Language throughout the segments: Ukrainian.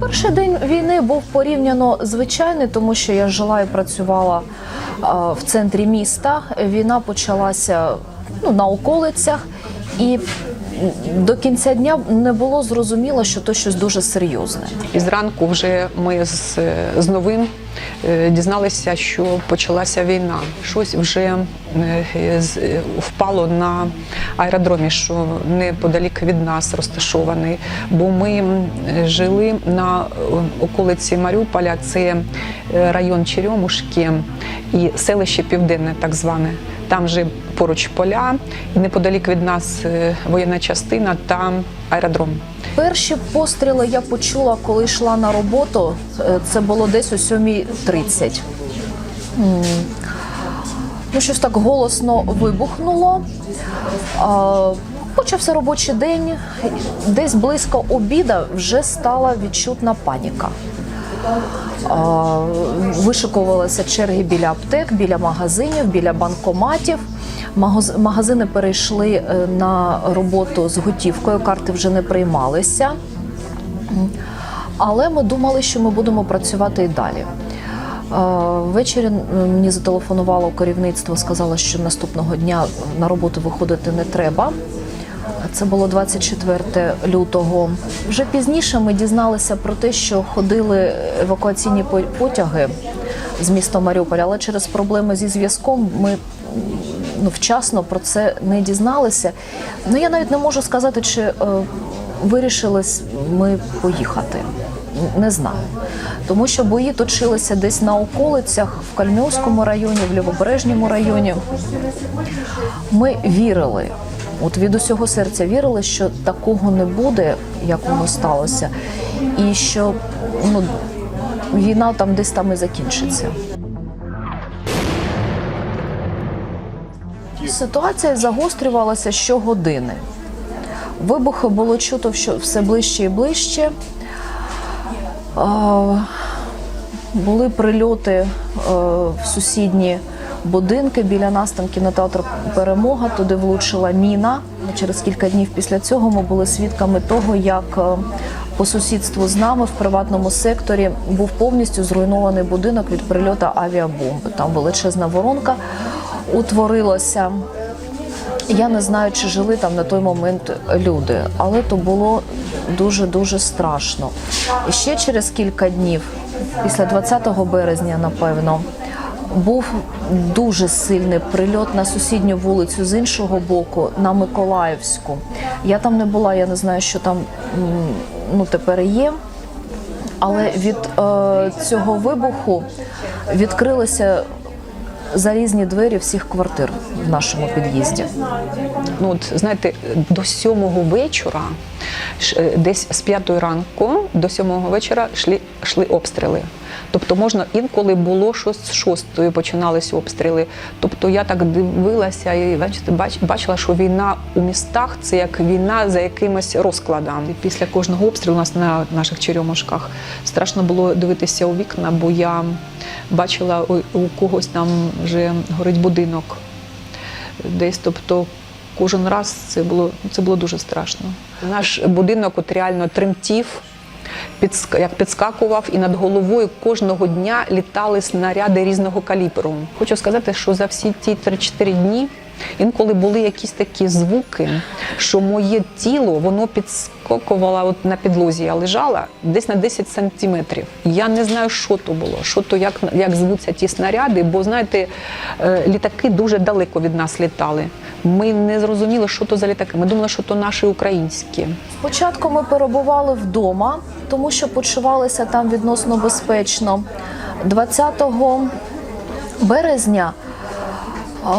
Перший день війни був порівняно звичайний, тому що я жила і працювала в центрі міста. Війна почалася ну, на околицях, і до кінця дня не було зрозуміло, що то щось дуже серйозне. І зранку вже ми з, з новим дізналися, що почалася війна. Щось вже е, е, впало на аеродромі, що неподалік від нас розташований. Бо ми жили на е, околиці Маріуполя, це е, район Черемушки і селище Південне, так зване. Там же поруч поля, і неподалік від нас е, воєнна частина та аеродром. Перші постріли я почула, коли йшла на роботу. Е, Це було десь о 7.30. М. Ну, щось так голосно вибухнуло. Почався робочий день. Десь близько обіда вже стала відчутна паніка. Вишикувалися черги біля аптек, біля магазинів, біля банкоматів. Магаз- Магазини перейшли е, на роботу з готівкою, карти вже не приймалися. Але ми думали, що ми будемо працювати і далі. Е, Ввечері мені зателефонувало керівництво, сказало, що наступного дня на роботу виходити не треба. Це було 24 лютого. Вже пізніше ми дізналися про те, що ходили евакуаційні потяги з міста Маріуполя, але через проблеми зі зв'язком ми ну, вчасно про це не дізналися. Ну я навіть не можу сказати, чи е, вирішили с- ми поїхати. Не знаю. Тому що бої точилися десь на околицях в Кальмівському районі, в Лівобережньому районі. Ми вірили, от від усього серця вірили, що такого не буде, як воно сталося, і що ну, війна там десь там і закінчиться. Ситуація загострювалася щогодини. Вибухи було чути що все ближче і ближче. Були прильоти е, в сусідні будинки. Біля нас там кінотеатр Перемога, туди влучила міна. Через кілька днів після цього ми були свідками того, як е, по сусідству з нами в приватному секторі був повністю зруйнований будинок від прильоту авіабомби. Там величезна воронка утворилася. Я не знаю, чи жили там на той момент люди, але то було дуже дуже страшно. І ще через кілька днів, після 20 березня, напевно, був дуже сильний прильот на сусідню вулицю з іншого боку, на Миколаївську. Я там не була, я не знаю, що там ну, тепер є. Але від е, цього вибуху відкрилися залізні двері всіх квартир в нашому під'їзді. Ну, от, знаєте, до сьомого вечора, десь з п'ятої ранку до сьомого вечора йшли, йшли обстріли. Тобто можна інколи було що з шостої починалися обстріли. Тобто я так дивилася і бачите, бачила, що війна у містах це як війна за якимось розкладом. І після кожного обстрілу у нас на наших черемушках страшно було дивитися у вікна, бо я бачила у когось там вже горить будинок десь. Тобто кожен раз це було, це було дуже страшно. Наш будинок от реально тремтів, підск- як підскакував, і над головою кожного дня літали снаряди різного калібру. Хочу сказати, що за всі ті 3-4 дні інколи були якісь такі звуки, що моє тіло воно підскакувало от на підлозі. Я лежала десь на 10 сантиметрів. Я не знаю, що то було, що то як, як звуться ті снаряди, бо знаєте, е, літаки дуже далеко від нас літали. Ми не зрозуміли, що то за літаки. Ми думали, що то наші українські. Спочатку ми перебували вдома, тому що почувалися там відносно безпечно. 20 березня е,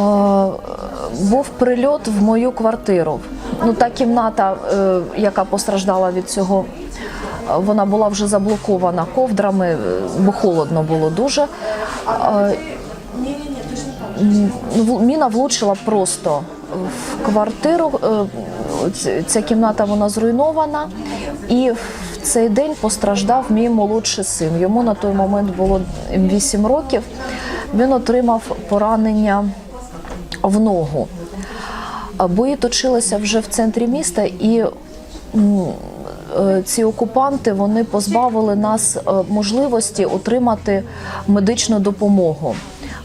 був прильот в мою квартиру. Ну, та кімната, е, яка постраждала від цього, вона була вже заблокована ковдрами, е, бо холодно було дуже. Е, Міна влучила просто в квартиру. е, Ця кімната вона зруйнована, і в цей день постраждав мій молодший син. Йому на той момент було 8 років. Він отримав поранення в ногу. Бої точилися вже в центрі міста, і е, ці окупанти вони позбавили нас е, можливості отримати медичну допомогу.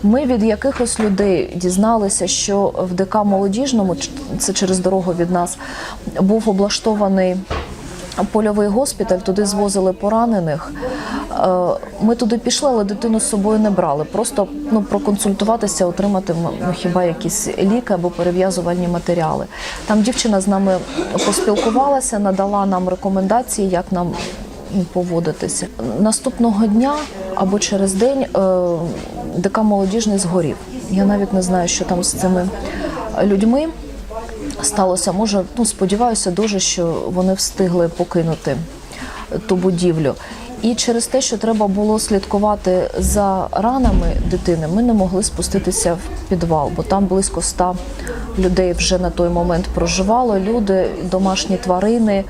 Ми від якихось людей дізналися, що в ДК молодіжному це через дорогу від нас був облаштований польовий госпіталь. Туди звозили поранених. Е, Ми туди пішли, але дитину з собою не брали. Просто ну проконсультуватися, отримати ну, хіба якісь ліки або перев'язувальні матеріали. Там дівчина з нами поспілкувалася, надала нам рекомендації, як нам поводитися. Наступного дня або через день е, ДК молодіжний згорів. Я навіть не знаю, що там з цими людьми сталося. Може, ну сподіваюся дуже, що вони встигли покинути ту будівлю. І через те, що треба було слідкувати за ранами дитини, ми не могли спуститися в підвал, бо там близько ста людей вже на той момент проживало. Люди, домашні тварини.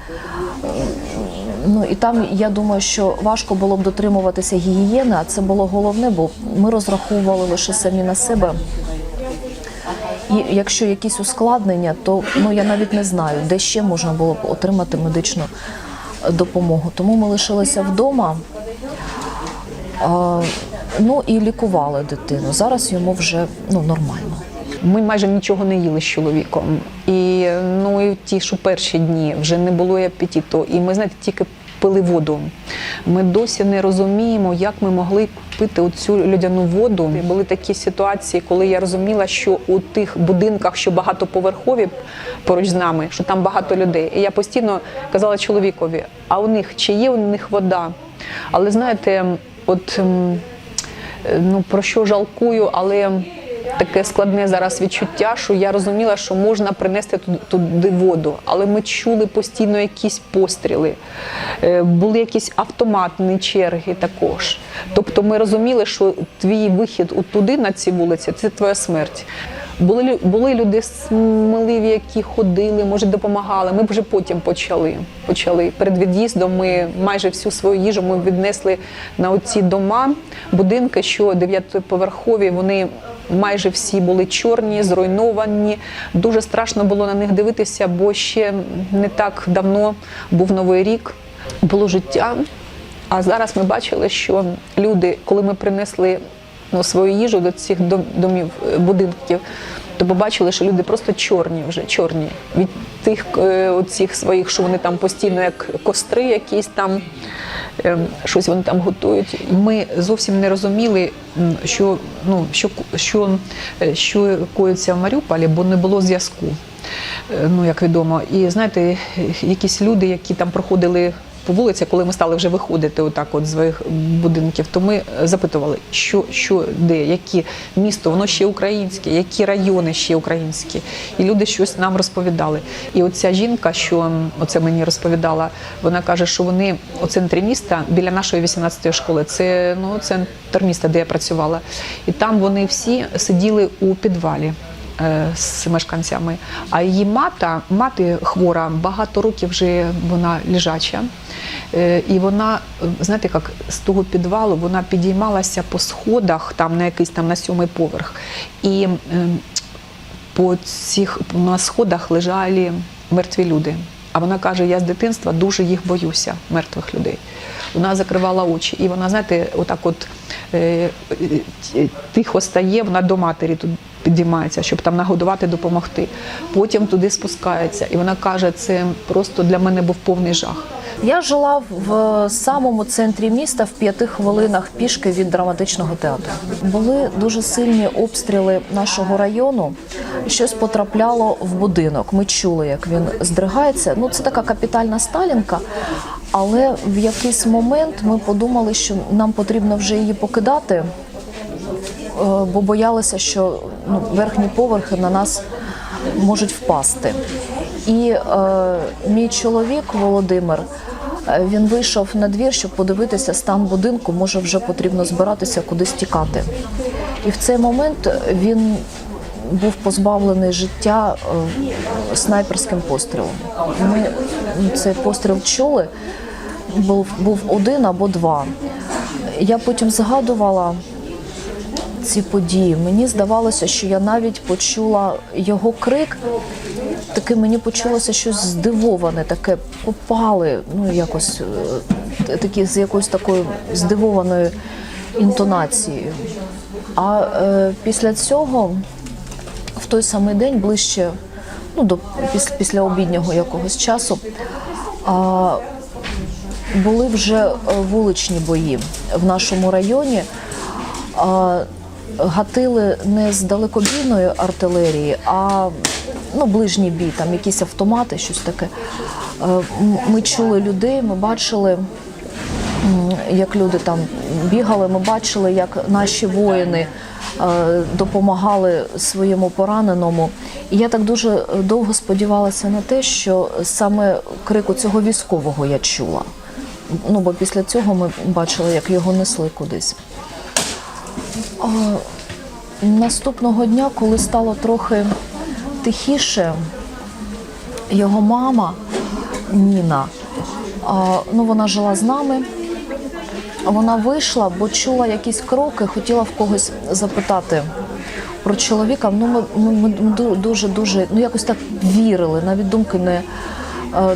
Ну і там я думаю, що важко було б дотримуватися гігієни, а це було головне, бо ми розраховували лише самі на себе. І якщо якісь ускладнення, то ну я навіть не знаю, де ще можна було б отримати медичну допомогу. Тому ми лишилися вдома. Ну і лікували дитину. Зараз йому вже ну нормально. Ми майже нічого не їли з чоловіком. І ну і ті, що перші дні вже не було і апетиту. І ми, знаєте, тільки пили воду. Ми досі не розуміємо, як ми могли пити оцю людяну воду. Були такі ситуації, коли я розуміла, що у тих будинках, що багатоповерхові поруч з нами, що там багато людей. І я постійно казала чоловікові: а у них чи є у них вода? Але знаєте, от ем, ну про що жалкую, але таке складне зараз відчуття, що я розуміла, що можна принести ту- туди воду, але ми чули постійно якісь постріли, Е, були якісь автоматні черги також. Тобто ми розуміли, що твій вихід туди на ці вулиці це твоя смерть. Були, були люди сміливі, які ходили, може, допомагали. Ми вже потім почали. почали. Перед від'їздом ми майже всю свою їжу ми віднесли на оці дома, будинки, що дев'ятиповерхові, вони майже всі були чорні, зруйновані. Дуже страшно було на них дивитися, бо ще не так давно був новий рік, було життя. А зараз ми бачили, що люди, коли ми принесли ну, свою їжу до цих дом- домів, е, будинків, то побачили, що люди просто чорні вже чорні від тих е, оцих своїх, що вони там постійно як костри, якісь там щось вони там готують. Ми зовсім не розуміли, що ну що, що, е, що коїться в Маріуполі, бо не було зв'язку. Е, Ну, як відомо, і знаєте, е, якісь люди, які там проходили по вулиці, коли ми стали вже виходити отак от з своїх будинків, то ми запитували, що, що де, які місто, воно ще українське, які райони ще українські. І люди щось нам розповідали. І оця жінка, що оце мені розповідала, вона каже, що вони у центрі міста біля нашої 18-ї школи, це ну, центр міста, де я працювала. І там вони всі сиділи у підвалі е, з мешканцями. А її мата, мати хвора, багато років вже вона лежача. Е, І вона, е, знаєте, як з того підвалу вона підіймалася по сходах, там на якийсь там на сьомий поверх. І ем, по цих на сходах лежали мертві люди. А вона каже: я з дитинства дуже їх боюся, мертвих людей. Вона закривала очі, і вона, знаєте, отак, от е, е, тихо стає, вона до матері тут підіймається, щоб там нагодувати, допомогти. Потім туди спускається. І вона каже, це просто для мене був повний жах. Я жила в самому центрі міста в п'яти хвилинах пішки від драматичного театру. Були дуже сильні обстріли нашого району. Щось потрапляло в будинок. Ми чули, як він здригається. Ну це така капітальна сталінка. Але в якийсь момент ми подумали, що нам потрібно вже її покидати, е, бо боялися, що ну, верхні поверхи на нас можуть впасти. І е, мій чоловік Володимир. е, Він вийшов на двір, щоб подивитися стан будинку. Може, вже потрібно збиратися кудись тікати. І в цей момент він був позбавлений життя е, снайперським пострілом. Ми цей постріл чули, був, був один або два. Я потім згадувала ці події. Мені здавалося, що я навіть почула його крик. Таке мені почулося щось здивоване, таке попали, ну якось е, такі з якоюсь такою здивованою інтонацією. А е, після цього, в той самий день, ближче ну, до після, після обіднього якогось часу, а, були вже е, вуличні бої в нашому районі. А, гатили не з далекобійної артилерії, а ну, ближній бій, там якісь автомати, щось таке. Е, Ми чули людей, ми бачили, як люди там бігали, ми бачили, як наші воїни е, допомагали своєму пораненому. І я так дуже довго сподівалася на те, що саме крику цього військового я чула. Ну, бо після цього ми бачили, як його несли кудись. Наступного дня, коли стало трохи тихіше, його мама Ніна, ну вона жила з нами. Вона вийшла, бо чула якісь кроки, хотіла в когось запитати про чоловіка. Ну, ми, ми, ми дуже дуже ну якось так вірили, навіть думки не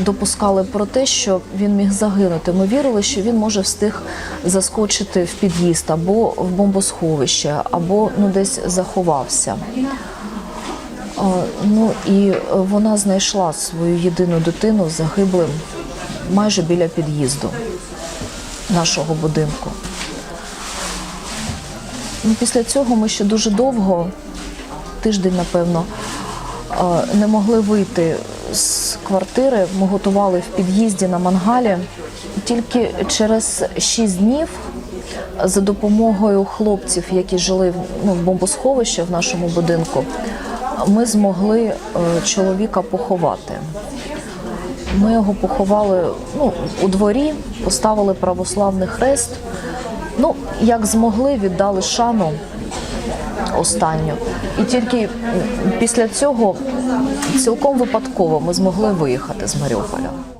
допускали про те, що він міг загинути. Ми вірили, що він може встиг заскочити в під'їзд або в бомбосховище, або ну десь заховався. Ну і е, вона знайшла свою єдину дитину загиблим майже біля під'їзду нашого будинку. Ну, після цього ми ще дуже довго, тиждень, напевно, е, не могли вийти з квартири. Ми готували в під'їзді на мангалі. Тільки через шість днів за допомогою хлопців, які жили в- ну, в бомбосховищі в нашому будинку, ми змогли е, чоловіка поховати. Ми його поховали ну, у дворі, поставили православний хрест. Ну, як змогли, віддали шану останню. І тільки після цього цілком випадково ми змогли виїхати з Маріуполя.